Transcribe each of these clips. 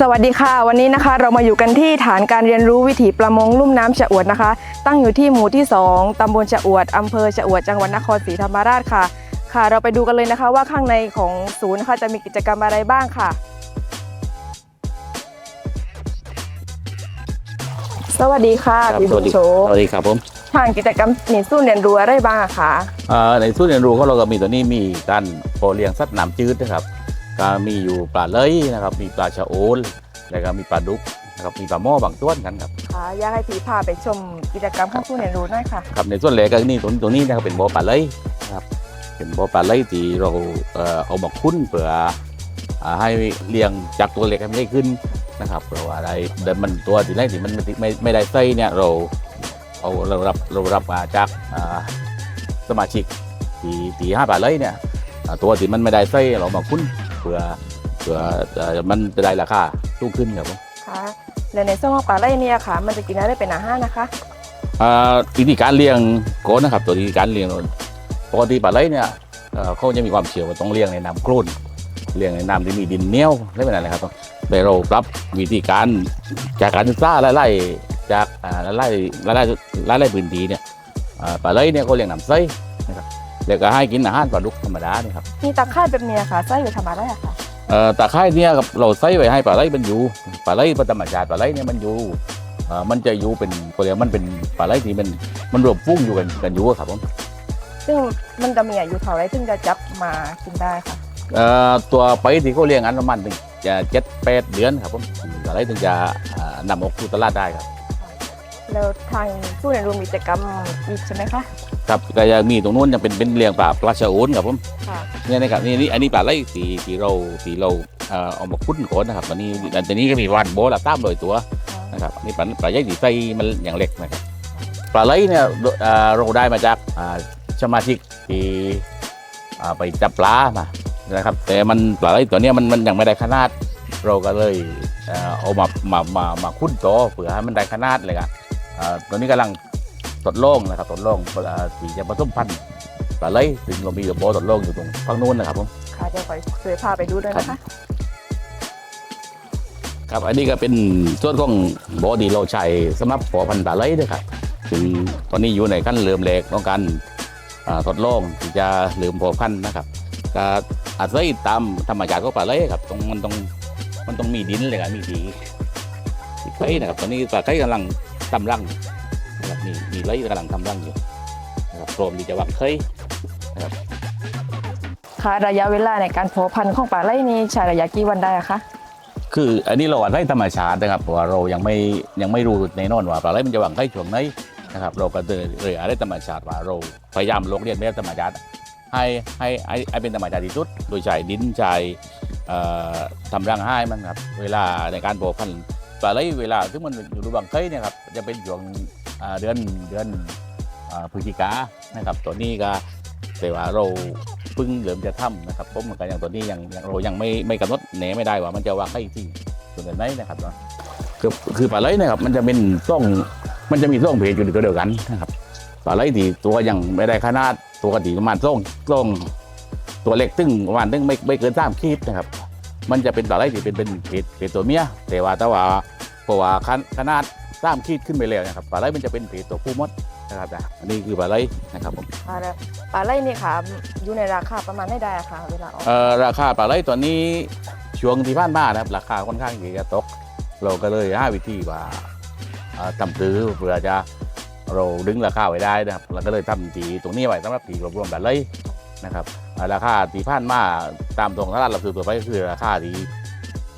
สวัสดีค่ะ วันนี้นะคะเรามาอยู่กันที่ฐานการเรียนรู้วิถีประมงลุ่มน้ำฉะอวดนะคะ ตั้งอยู่ที่หมู่ที่ 2ตำบลฉะอวดอำเภอฉะอวดจังหวัดนครศรีธรรมราชค่ะ ค่ะ เราไปดูกันเลยนะคะว่าข้างในของศูนย์นะคะจะมีกิจกรรมอะไรบ้างค่ะ สวัสดีค่ะครับพี่สบุวัญสดีโชสวัสดีครับผมทางกิจกรรมมีศูนย์เรียนรู้อะไรบ้างอะคะเอ่อในศูนย์เรียนรู้ของเราก็มีตัวนี้มีการโปรเลี้ยงสัตว์น้ำจืดนะครับ ก็มีอยู่ปลาเลยนะครับ มีปลาชะโอนแล้วก็มีปลาดุกนะครับมีปลาหม้อบางต้วนกันครับค่ะอยากให้พี่พาไปชมกิจกรรมข้างศูนย์เรียนรู้หน่อยค่ะครับในส่วนแรกก็นี่ตัวตัวนี้นะครับเป็นบ่อปลาเลยนะครับเป็นบ่อปลาเลยที่เราเอ่อเอามาคุ้นเพื่ออ่าให้เลี้ยงจากตัวเล็กให้มันได้ขึ้นนะครับเพราะว่าอะไรเดิมมันตัวที่แรกที่มันไม่ไม่ไม่ได้ไส้เนี่ยเราเอาเรารับเรารับมาจากอ่าสมาชิกที่ที่ห้าปลาเลยเนี่ยอ่าตัวที่มันไม่ได้ไส้เรามาคุ้นเพื่อเพื่อเอ่อมันจะได้ราคาสูงขึ้นครับผมค่ะและในส่วนของปลาไหลเนี่ยค่ะ มันจะกินอะไรเป็นอาหารนะคะอ่าวิธีการเลี้ยงโกนนะครับ ตัววิธีการเลี้ยงปกติปลาไหลเนี่ยเอ่อเขาจะมีความเชื่อว่าต้องเลี้ยงในน้ำโคลนเลี้ยงในน้ำที่มีดินเหนียวอะไรแบบนั้นนะครับแต่เราปรับวิธีการจากการศึกษาไล่ๆจากอ่าไล่ไล่ไล่ไล่ไล่พื้นที่เนี่ยอ่าปลาไหลเนี่ยเขาเลี้ยงน้ำใสนะครับ แล้วก็ให้กินอาหารปลาดุกธรรมดาเนี่ยครับมีตะไคร่แบบเนี้ยค่ะไส้อยู่ทำอะไรอะค่ะเอ่อตาไคร้เนี่ยครับเราใส่ไว้ให้ปลาไหลมันอยู่ปลาไหลเป็นธรรมชาติปลาไหลเนี่ยมันอยู่เอ่อมันจะอยู่เป็นเขาเรียกว่ามันเป็นปลาไหลที่มันมันรวมฟุ้งอยู่กันกันอยู่อะครับผมซึ่งมันจะมีอายุเท่าไรถึงจะจับมากินได้ค่ะเอ่อตัวไปที่เขาเลี้ยงอันประมาณถึงจะเจ็ดแปดเดือนครับผมปลาไหลถึงจะอ่านำออกสู่ตลาดได้ครับแล้วทางผู้เรียนรู้มีกิจกรรมอีกใช่ไหมคะ ครับก็ยังมีตรงนู้นยังเป็นเป็นเลี้ยงปลาปลาชะโอนครับผมค่ะเนี่ยนะครับนี่นี่อันนี้ปลาไหลสีที่เราที่เราเอ่อเอามาคุ้นโขนนะครับอันนี้อันนี้ก็มีวันโบละตามโดยตัวนะครับนี่ปลาปลาใหญ่สีไส้มันอย่างเล็กนะครับปลาไหลเนี่ยเอ่อเราได้มาจากอ่าสมาชิกที่อ่าไปจับปลามานะครับ แต่มันปลาไหลตัวเนี้ยมันมันยังไม่ได้ขนาด เราก็เลยเอ่อเอามามามามาคุ้นโตอเผื่อให้มันได้ขนาดเลยครับอ่าตัวนี้กำลัง ทดลองนะครับทดลองเอ่อที่จะผสมพันธุ์ปลาไหลซึ่งเรามีโบทดลองอยู่ตรงฝั่งนู้นนะครับผมค่ะเดี๋ยวขอช่วยพาไปดูด้วยนะคะครับอันนี้ก็เป็นส่วนของบอดีเราใช้สำหรับพอพันธุ์ปลาไหลด้วยครับถึงตอนนี้อยู่ในขั้นเริ่มแรกของการอ่าทดลองที่จะเริ่มพอพันธุ์นะครับก็อาศัยตามธรรมชาติของปลาไหลครับตรงมันต้องมันต้องมีดินเลยครับมีดีมีไข่นะครับตอนนี้ปลาไข่กำลังทำรัง นะครับมีมีไหลกำลังทำรังอยู่นะครับพร้อมที่จะวางไข่ค่ะระยะเวลาในการเพาะพันธุ์ของปลาไหลนี่ใช้ระยะกี่วันได้อะคะคืออันนี้เราอาศัยธรรมชาตินะครับเพราะว่าเรายังไม่ยังไม่รู้แน่นอนว่าปลาไหลมันจะวางไข่ช่วงไหนนะครับ เราก็เลยเลยอาศัยธรรมชาติว่าเราพยายามลงเรียนแบบธรรมชาติให้ให้ให้ให้เป็นธรรมชาติที่สุด โดยใช้ดินใช้เอ่อทำรังให้มันครับ เวลาในการเพาะพันธุ์ปลาไหลเวลาที่มันอยู่ระหว่างไข่เนี่ยครับจะเป็นช่วงอ่า เดือนเดือนพฤศจิกานะครับตัวนี้ก็แต่ว่าเราเพิ่งเริ่มจะทำนะครับผมเหมือนกันอย่างตัวนี้ยังยังเรายังไม่ไม่กำหนดแหนไม่ได้ว่ามันจะวางไข่ที่ส่วนไหนนะครับเนาะคือคือปลาไหลนะครับ มันจะเป็นซ่องมันจะมีซ่องเพจอยู่ในตัวเดียวกันนะครับปลาไหลที่ตัวยังไม่ได้ขนาดตัวกติประมาณซ่องซ่องตัวเล็กตึ้งประมาณตึ้งไม่ไม่เกินสามขีดนะครับ มันจะเป็นปลาไหลที่เป็นเป็นเพจเพจตัวเมียแต่ว่าแต่ว่าเพราะว่าขนาด สามขีดขึ้นไปแล้วนะครับปลาไหลมันจะเป็นเพจตัวผู้มดนะครับนะอันนี้คือปลาไหลนะครับผมค่ะแล้วปลาไหลนี่ค่ะอยู่ในราคาประมาณได้ได้อะค่ะเวลาออกเอ่อราคาปลาไหลตัวนี้ช่วงที่ผ่านมานะครับราคาค่อนข้างที่จะตก เราก็เลยหาวิธีว่าเอ่อทำซื้อเพื่อจะเราดึงราคาไว้ได้นะครับเราก็เลยทำตีตรงนี้ไว้สำหรับตีรวบรวมปลาไหลนะครับเอ่อราคาที่ผ่านมาตามตรงตลาดเราซื้อตัวไปก็คือราคาที่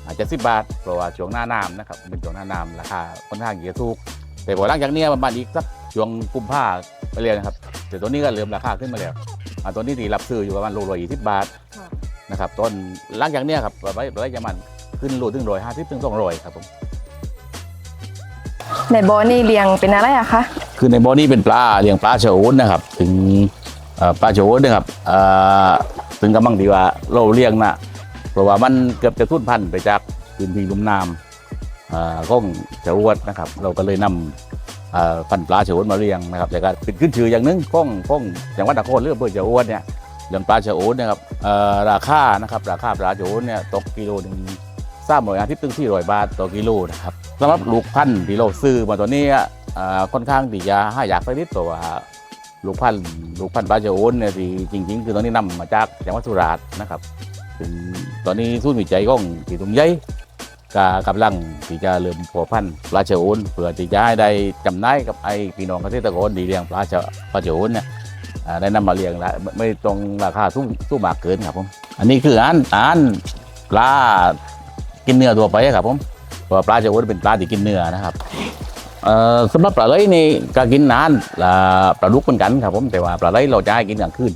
อาจจะสิบบาทเพราะว่าช่วงหน้าน้ำนะครับเป็นช่วงหน้าน้ำราคาค่อนข้างที่จะถูกแต่พอหลังจากเนี้ยประมาณอีกสักช่วงกุมภาไปเลยนะครับแต่ตัวนี้ก็เริ่มราคาขึ้นมาแล้วอ่าตัวนี้ตีรับซื้ออยู่ประมาณโลละยี่สิบบาทนะครับต้นหลังจากเนี้ยครับไว้ไว้จะมันขึ้นรูถึงร้อยห้าสิบถึงสองร้อยครับผมในบ่อนี่เลี้ยงเป็นอะไรอะคะคือในบ่อนี้เป็นปลาเลี้ยงปลาเฉวนนะครับ ถึงเอ่อปลาเฉวนนะครับเอ่อถึงกำลังดีว่าเราเลี้ยงนะเพ ราะว่ามันเกือบจะทุ่นพันธุ์ไปจากพื้นที่ลุ่มน้ำอ่อก้องเฉวดนะครับ เราก็เลยนำเอ่อพันปลาเฉวนมาเลี้ยงนะครับแต่ก็เป็นขึ้นชื่ออย่างหนึงก้องก้องจังหวัดนครเรื่องอำเภอเฉวดเนี่ยเลี้ยงปลาเฉวนนะครับอ่อราคานะครับราคาปลาเฉวนเนี่ยตกกิโลหนึ่งสามร้อยอาทิตย์ถึงสี่ร้อยบาทต่อกิโลนะครับสำหรับลูกพันธุ์ที่เราซื้อมาตัวนี้อ่าค่อนข้างที่จะห้าอยากไปนิดตัวว่าลูกพันธุ์ลูกพันธุ์ปลาเจโอนเนี่ยที่จริง ๆ คือตอนนี้นำมาจากจังหวัดสุราษฎร์นะครับ ตอนนี้ศูนย์วิจัยของที่ตุงใหญ่ก็กำลังที่จะเริ่มพัวพันธุ์ปลาเจโอนเพื่อที่จะให้ได้จำหน่ายกับไอ้พี่น้องเกษตรกรดีเลี้ยงปลาเจปลาเจโอนเนี่ยได้นำมาเลี้ยงแล้วไม่ตรงราคาสู้สู้มากเกินครับผมอันนี้คืออาหารอาหารปลากินเนื้อตัวไปครับผมเพราะว่าปลาจะว่าเป็นปลาที่กินเนื้อนะครับสำหรับปลาไหลนี่ก็กินนานปลาดุกเหมือนกันครับผมแต่ว่าปลาไหลเราจะให้กินกลางคืน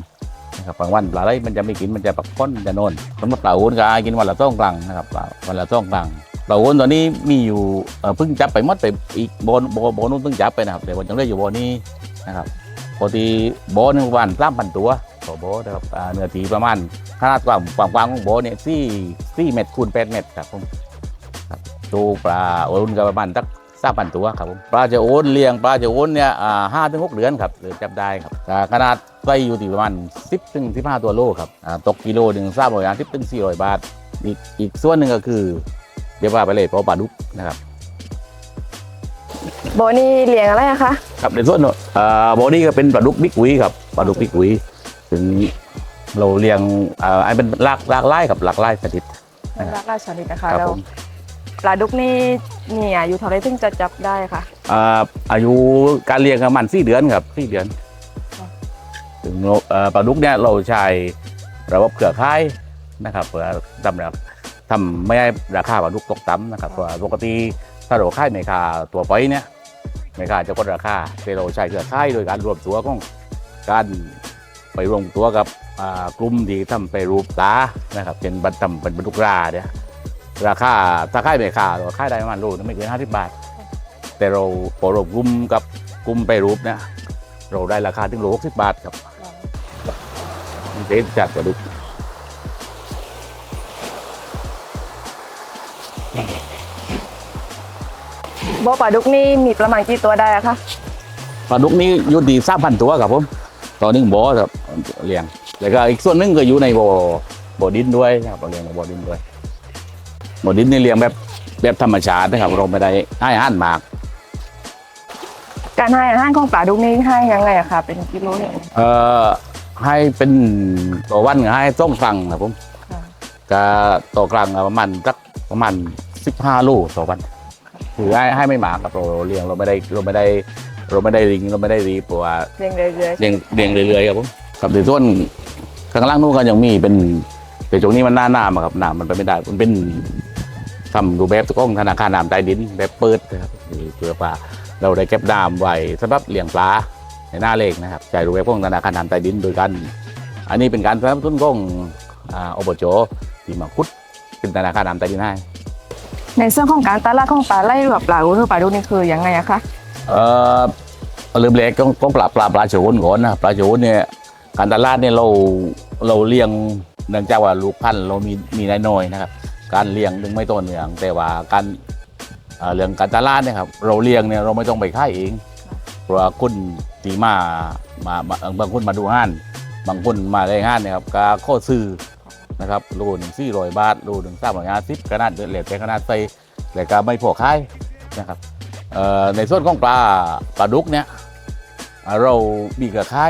นะครับบางวันปลาไหลมันจะไม่กินมันจะปักก้นจะนอนสำหรับปลาโอนก็ให้กินวันละต้องกลางนะครับปลาวันละต้องกลางปลาโอนตอนนี้มีอยู่เพิ่งจับไปหมดไปอีกโบนโบโบนู้นเพิ่งจับไปนะครับแต่ว่ายังได้อยู่โบนี้นะครับปกติโบหนึ่งวันสามพันตัวต่อโบนะครับเนื้อตีประมาณขนาดความความกว้างของโบเนี่ยสี่สี่เมตรคูณแปดเมตรครับผมครับตัวปลาโอนก็ประมาณสักสามพันตัวครับผมปลาจะโอนเลี้ยงปลาจะโอนเนี่ยห้าถึงหกเดือนครับหรือจับได้ครับขนาด ไส้อยู่ที่ประมาณสิบถึงสิบห้าตัวโลครับอ่าตกกิโลหนึ่งสามร้อยสิบถึงสี่ร้อยบาท อีกอีกส่วนหนึ่งก็คือเรียกว่าไปเลยเพราะปลาดุกนะครับโบนี่เลี้ยงอะไรอะคะครับในส่วนเอ่อบอดี้ก็เป็นปลาดุกบิ๊กวีครับปลาดุกบิ๊กวีถึงเราเลี้ยงเอ่อไอ้เป็นหลากหลากไล่กับหลากไล่ชนิดรักราชนิดนะคะครับแล้วผม ปลาดุกนี่มีอายุเท่าไรถึงจะจับได้ค่ะเอ่ออายุการเลี้ยงประมาณสี่เดือนครับสี่เดือนครับ ถึงปลาดุกเนี่ยเราใช้ระบบเครือข่ายนะครับเพื่อทำแบบทำไม่ให้ราคาปลาดุกตกต่ำนะครับเพราะว่าปกติถ้าเราค่ายในค่าตัวไปเนี่ยในค่าจะกดราคาแต่เราใช้เครือข่ายโดยการรวมตัวของการไปรวมตัวกับกลุ่มที่ทำไปรูปตานะครับเป็นบัตรทำเป็นบรรทุกราเนี่ยราคาถ้าค่ายในค่าเราค่ายได้ประมาณโลนึงไม่เกินห้าสิบบาท แต่เราพอเรากลุ่มกับกลุ่มไปรูปเนี่ยเราได้ราคาถึงโลหกสิบบาทครับ เด็ดจัดกว่าดุกโบปลาดุกนี่มีประมาณกี่ตัวได้อะคะปลาดุกนี้อยู่ดีสามพันตัวครับผมต่อหนึ่งบ่อครับเลี้ยงแล้วก็อีกส่วนหนึงก็อยู่ในบ่อบ่อดินด้วยนะครับเราเลี้ยงในบ่อดินด้วยบ่อดินนี่เลี้ยงแบบแบบธรรมชาตินะครับเราไม่ได้ให้อาหารหมาก การให้อาหารของปลาดุกนี่ให้ยังไงอะคะเป็นกิโลเนี่ยเอ่อ ให้เป็นต่อวันก็ให้ต้มกลางครับผมค่ะก็ต่อกลางก็ประมาณสักประมาณสิบห้าโลต่อวันคือให้ให้ไม่หมากครับเราเลี้ยงเราไม่ได้เราไม่ได้เราไม่ได้ลิงเราไม่ได้รีบเพราะว่าเรียงเรื่อยเลี้ยงเลี้ยงเรื่อยๆครับผมกับในส่วนข้างล่างนู้นก็ยังมีเป็นแต่ตรงนี้มันหน้าหน้ามาครับน้ำมันไปไม่ได้มันเป็นทำรูปแบบของธนาคารน้ำใต้ดินแบบเปิดนะครับเพื่อว่าเราได้เก็บน้ำไว้สำหรับเลี้ยงปลา ในหน้าเลขนะครับใช้รูปแบบของธนาคารน้ำใต้ดินโดยกัน อันนี้เป็นการสนับสนุนของอ่าอบจที่มาคุดเป็นธนาคารน้ำใต้ดินให้ๆในส่วนของการตลาดของปลาไล่หรือว่าปลาดุกหรือปลาดุกนี่คือยังไงอะคะเอ่อเริ่มแรกต้องต้องปลาปลาปลาโฉนก่อนนะปลาโฉนเนี่ยการตลาดเนี่ยเราเราเลี้ยงเนื่องจากว่าลูกพันธุ์เรามีมีน้อยๆนะครับ การเลี้ยงถึงไม่ต้นเนืองแต่ว่าการเอ่อเรื่องการตลาดเนี่ยครับเราเลี้ยงเนี่ยเราไม่ต้องไปค่ายเอง เพราะว่าคนตีมามามาบางคนมาดูห้าน บางคนมาได้ห้านเนี่ยครับก็ข้อซื้อนะครับโลหนึ่งสี่ร้อยบาทโลหนึ่งสามร้อยห้าสิบขนาดเดือดเหล็กแต่ขนาดใส่แต่ก็ไม่พอค่ายนะครับเอ่อในส่วนของปลาปลาดุกเนี่ยเรามีกระไข่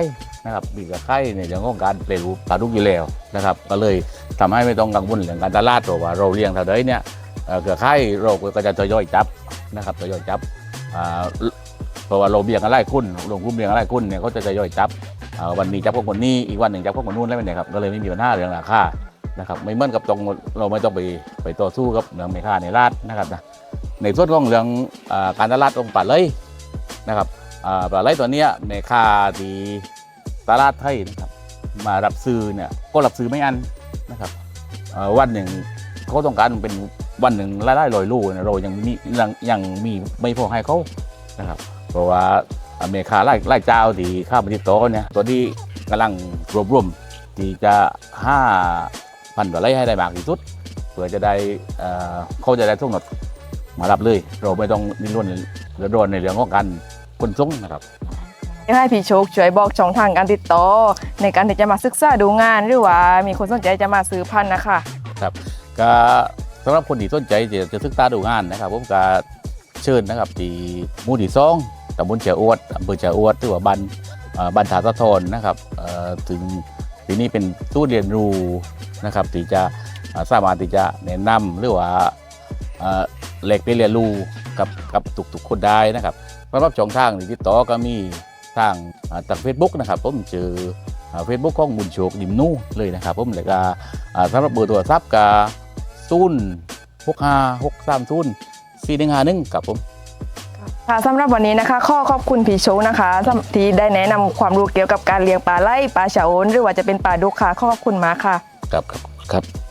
นะครับมีกระไข่ในเรื่องของการเปลี่ยนรูปปลาดุกอยู่แล้วนะครับ ก็เลยทำให้ไม่ต้องกังวลเรื่องการตลาดเพราะว่าเราเลี้ยงเท่าใดเนี่ยเอ่อเกระไข่เราก็จะทยอยจับนะครับทยอยจับอ่า เพราะว่าเราเบี้ยงอะไรคุณลงกลุ่มเบี้ยงอะไรคุณเนี่ยเขาจะทยอยจับอ่าวันนี้จับพวกคนนี้อีกวันหนึ่งจับพวกคนนู้นแล้วเนี่ยครับก็เลยไม่มีปัญหาเรื่องราคานะครับไม่เหมือนกับตรงเราไม่ต้องไปไปต่อสู้กับเรื่องไม่ค่าในราดนะครับนะในส่วนของเรื่องอการตลาดองปลาเลยนะครับอ่าปลาเลยตัวเนี้ยในค่าที่ตลาดไทยนะครับมารับซื้อเนี่ยก็รับซื้อไม่อันนะครับอ่าวันหนึ่งเขาต้องการเป็นวันหนึ่งรายได้ลอยลูกเนี่ยเรายังมียังยังมีไม่พอให้เขานะครับ เพราะว่าอเมริกาไล่ไล่เจ้าที่ข้าไปที่โต๊ะเนี่ยตัวที่กำลังรวบรวมที่จะห้าพันดอลลาร์ให้ได้มากที่สุด เพื่อจะได้เอ่อเขาจะได้ทุกหนดมารับเลย เราไม่ต้องดิ้นรนเดือดร้อนในเรื่องของการขนส่งนะครับให้พี่โชคช่วยบอกช่องทางการติดต่อในการที่จะมาศึกษาดูงานหรือว่ามีคนสนใจจะมาซื้อพันธุ์นะคะก็สำหรับคนที่สนใจจะจะศึกษาดูงานนะครับผมก็เชิญนะครับที่หมู่ที่สอง ตำบลเจ้าอวดอำเภอเจ้าอวดหรือว่าบันเอ่อบันทาสะทอนนะครับถึงที่นี่เป็นตู้เรียนรู้นะครับที่จะอ่าสามารถที่จะแนะนำหรือว่าเหล็กได้เรียนรู้กับกับทุกๆคนได้นะครับสำหรับช่องทางติดต่อก็มีทางอ่าทางเฟซบุ๊กนะครับผมเจอเฟซบุ๊กของบุญโชคดิมนู่เลยนะครับผมแล้วก็อ่าสำหรับเบอร์โทรศัพท์ก็ศูนย์หกห้าหกสามศูนย์สี่หนึ่งห้าหนึ่งครับผม ค่ะสำหรับวันนี้นะคะ ข้อขอบคุณพี่โชคนะคะ ที่ได้แนะนำความรู้เกี่ยวกับการเลี้ยงปลาไหลปลาฉาโอนหรือว่าจะเป็นปลาดุกค่ะ ขอขอบคุณมากค่ะ ครับครับครับ